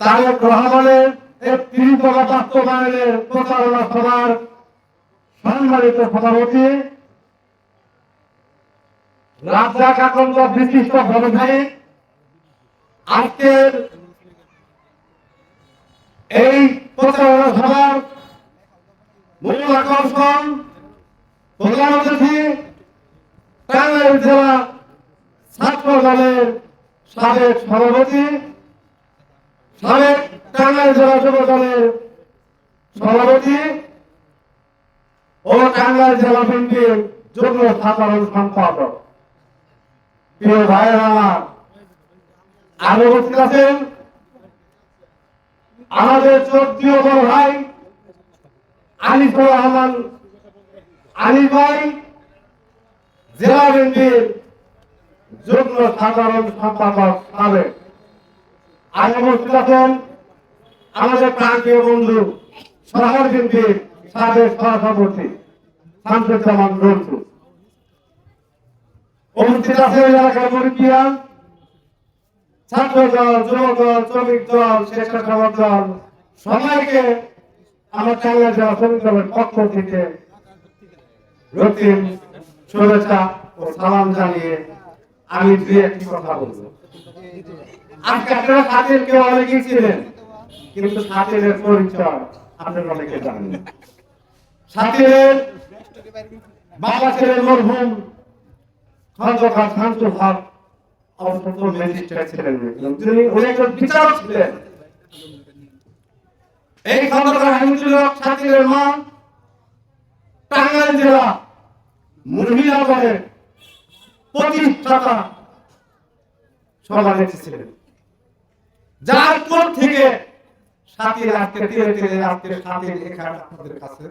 তারেক রহমানের একত্রিশতলা বাস্তবায়নের প্রচারণা সভার সম্মানিত সভাপতি রাজ্জাক আকন্দ বিশিষ্ট ব্যবসায়ী আজকের এই প্রচারণা সভার মূল আকর্ষণ প্রধান অতিথি টাঙ্গাইল জেলা ছাত্র দলের সাবেক সভাপতি, সাবেক টাঙ্গাইল জেলা দলের সভাপতি ও টাঙ্গাইল জেলা যুগ্ম সাধারণ সম্পাদক। প্রিয় ভাইয়ের, আরও উপস্থিত আছেন আমাদের চোদ্দীয় বড় ভাই আনিফুর রহমান আনিফ ভাই, জেলা বিএনপির যুগ্ম সাধারণ সম্পাদক সাবেক আজ উপস্থিত আমাদের প্রান্তীয় বন্ধু, শহর বিএনপির সাবেক সভাপতি শামসুজ্জামান ছাত্র দল সবাইকে আমার পক্ষ থেকে ও সালাম জানিয়ে আমি দুই একটি কথা বলব। আজকে আপনারা কেউ অনেকেই ছিলেন, কিন্তু পরিচয় আপনারা অনেকে জানেন। বাবা মরহুম, খন্দকার হক অবসর ম্যাজিস্ট্রেট ছিলেন তিনি ছিলেন। এই খন্দকার মা, টাঙ্গাইল জেলা ছিলেন যার পর থেকে সাথীর আজকে ধীরে ধীরে আজকে সাথীর এখানে আপনাদের কাছে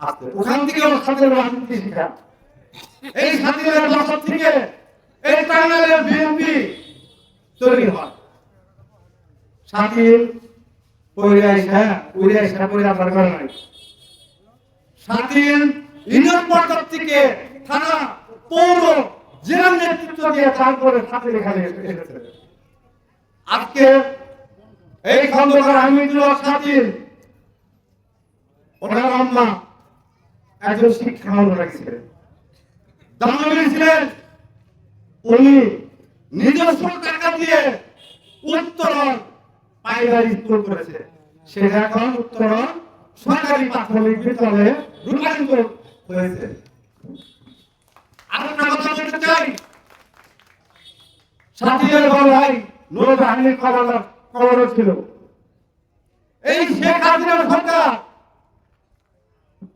আসতে। ওখান থেকে আমার সাথীর রাজনীতি শিখা এই সাথীর বছর থেকে এই টাঙ্গাইলের বিএনপি তৈরি হয়। সাথীর নাই। ইউনিয়ন পর্যায় থেকে থানা পৌর দিয়ে তারপরে স্বাধীন এখানে আজকে এই খন্দকার হামিদুল হক ওনার আম্মা একজন শিক্ষা মন্ত্রী ছিলেন। উনি নিজস্ব টাকা দিয়ে উত্তরণ পাইকারি স্কুল করেছে। সেটা এখন উত্তরণ সরকারি প্রাথমিক বিদ্যালয়ে রূপায়িত হয়েছে। আরেকটা কথা বলতে চাই সাথীদের বড় ভাই নূর বাহিনীর কমান্ডার কমান্ডার ছিল। এই শেখ হাসিনার সরকার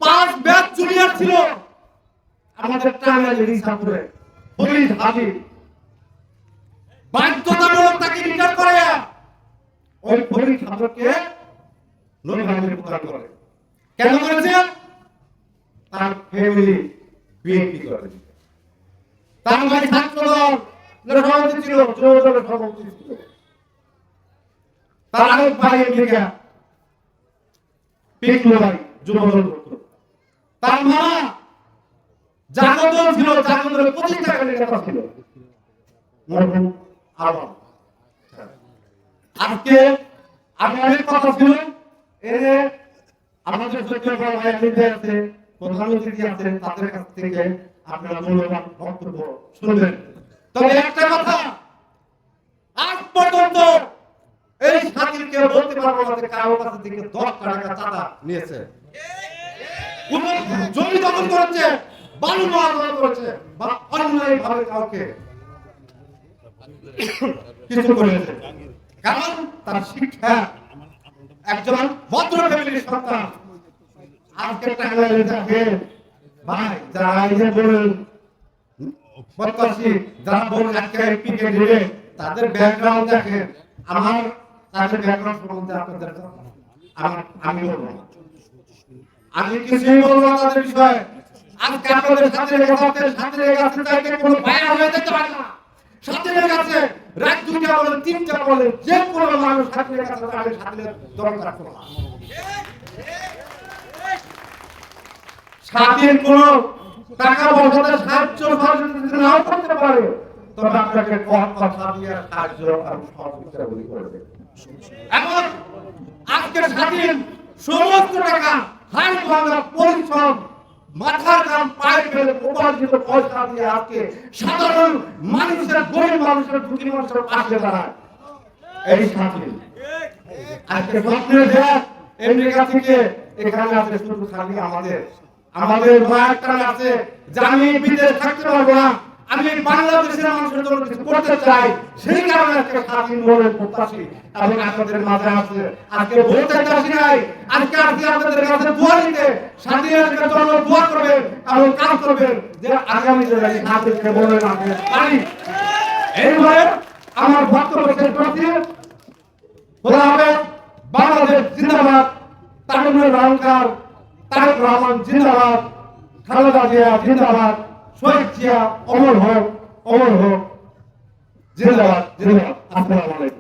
পাঁচ ব্যাচ জুনিয়র ছিল। আমাদের টাঙ্গাইল রিসাপুরে পুলিশ হাবিব বাধ্যতামূলক তাকে রিটার্ন করে ওই পুলিশ হাবিবকে নূর বাহিনীর প্রদান করে। কেন করেছে? তার ফ্যামিলি বিএনপি করে। তার ভাই ছাত্র দল ছিল ছিল। তার আরেক ভাই আমেরিকা পিকলো ভাই যুব করত তার মা জাগদল ছিল জাগদলের প্রতিষ্ঠাকারী নেতা ছিল। মরহুম আলম আজকে আমি অনেক কথা ছিল এই যে আমাদের সত্য ভাই আমিতে আছে প্রধানমন্ত্রী আছেন তাদের কাছ থেকে আপনারা মূল্যবান বক্তব্য শুনবেন তবে একটা কথা, আজ পর্যন্ত এই স্বাধীনকে বলতে পারব না যে কারও কাছ থেকে দশ টাকা চাঁদা নিয়েছে। জমি দখল করেছে, বালু মারামারি করেছে, বা অন্যায় ভাবে কাউকে কিছু করেছে। কারণ তার শিক্ষা, একজন ভদ্র ফ্যামিলির সন্তান। আজকে টাঙ্গাইলে থাকে ভাই, যারা এই যে বলেন প্রত্যাশী যারা বলেন আজকে এমপিকে দিলে তাদের ব্যাকগ্রাউন্ড দেখেন। আমার তাদের ব্যাকগ্রাউন্ড সম্বন্ধে আপনাদের আমার আমি বলব আমি কিছুই বলব তাদের বিষয়ে। আজকে আপনাদের সাথে লেগে সাথে লেগে আসতে কোনো বাইরে হয়ে যেতে পারে না। সাথে আছে, রাত দুইটা বলেন, তিনটা বলেন, যে কোনো মানুষ সাথে লেগে আছে, তাদের সাথে দরকার না। স্বাধীন কোন টাকা পয়সাতে সাহায্য সহযোগিতা নাও করতে পারে, তবে আপনাকে কথা দিয়ে কার্য এবং সহযোগিতাগুলি করবে এখন আজকে স্বাধীন সমস্ত টাকা হাই ভাঙা পরিশ্রম মাথার কাম পায়ে ফেলে উপার্জিত পয়সা দিয়ে আজকে সাধারণ মানুষের, গরিব মানুষের দুটি মানুষের পাশে দাঁড়ায়। এই স্বাধীন। আজকে স্বপ্নের দেশ, আমেরিকা থেকে এখানে আছে শুধু খালি আমাদের। আমাদের মায়ের টান আছে, যে আমি বিদেশ থাকতে পারব না। আমি বাংলাদেশের মানুষের জন্য কিছু করতে চাই। সেই কারণে আজকে স্বাধীন মনের প্রত্যাশী এবং আপনাদের মাঝে আছে। আজকে ভোট চাইতে আসি নাই। আজকে আজকে আপনাদের কাছে দোয়া দিতে স্বাধীনের জন্য দোয়া করবেন এবং কাজ করবেন যে আগামী দিনে স্বাধীনকে বলে রাখতে পারি এইভাবে আমার বক্তব্য শেষ করছি। খোলা হবে বাংলাদেশ জিন্দাবাদ। তামিমের অহংকার তারেক রহমান জিন্দাবাদ, খালেদা জিয়া জিন্দাবাদ, শহীদ জিয়া অমর হোক অমর হোক। জিন্দাবাদ জিন্দাবাদ। আসসালামু আলাইকুম।